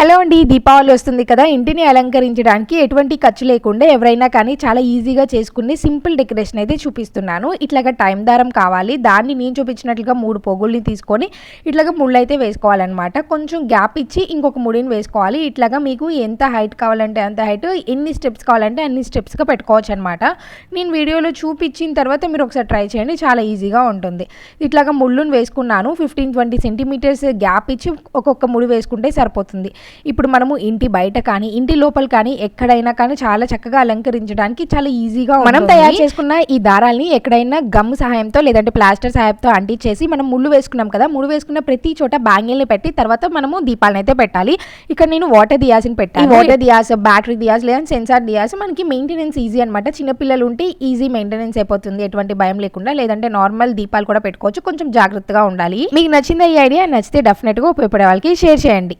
Hello అండి దీపావళి వస్తుంది కదా ఇంటిని అలంకరించడానికి ఎటువంటి ఖర్చు లేకుండా ఎవరైనా కానీ చాలా ఈజీగా చేసుకునే సింపుల్ డెకరేషన్ అయితే చూపిస్తున్నాను. ఇట్లాగా టైం దారం కావాలి దాన్ని నేను చూపించినట్లుగా మూడు పొగుల్ని తీసుకొని ఇట్లాగా ముళ్ళు అయితే వేసుకోవాలన్నమాట. కొంచెం గ్యాప్ ఇచ్చి ఇంకొక ముడిని వేసుకోవాలి. ఇట్లాగా మీకు ఎంత హైట్ కావాలంటే అంత హైట్ ఎన్ని స్టెప్స్ కావాలంటే అన్ని స్టెప్స్గా పెట్టుకోవచ్చు అనమాట నేను వీడియోలో చూపించిన తర్వాత మీరు ఒకసారి ట్రై చేయండి చాలా ఈజీగా ఉంటుంది. ఇట్లాగా ముళ్ళును వేసుకున్నాను ఫిఫ్టీన్ ట్వంటీ సెంటీమీటర్స్ గ్యాప్ ఇచ్చి ఒక్కొక్క ముడి వేసుకుంటే సరిపోతుంది. ఇప్పుడు మనము ఇంటి బయట కానీ ఇంటి లోపల కానీ ఎక్కడైనా కానీ చాలా చక్కగా అలంకరించడానికి చాలా ఈజీగా మనం తయారు చేసుకున్న ఈ దారాల్ని ఎక్కడైనా గమ్ సహాయంతో లేదంటే ప్లాస్టర్ సహాయంతో అంటించేసి మనం ముళ్ళు వేసుకున్నాం కదా ముళ్ళు వేసుకున్న ప్రతి చోట బ్యాంగిల్ని పెట్టి తర్వాత మనము దీపాలను అయితే పెట్టాలి. ఇక్కడ నేను వాటర్ దియాస్ని పెట్టాను. వాటర్ దియాస్ బ్యాటరీ దియాస్ లేదా సెన్సార్ దియాస్ మనకి మెయింటెనెన్స్ ఈజీ అనమాట చిన్నపిల్లలు ఉంటే ఈజీ మెయింటెనెన్స్ అయిపోతుంది. ఎటువంటి భయం లేకుండా లేదంటే నార్మల్ దీపాలు కూడా పెట్టుకోవచ్చు. కొంచెం జాగ్రత్తగా ఉండాలి. మీకు నచ్చింది ఈ ఐడియా నచ్చితే డెఫినెట్గా ఉపయోగపడే వాళ్ళకి షేర్ చేయండి.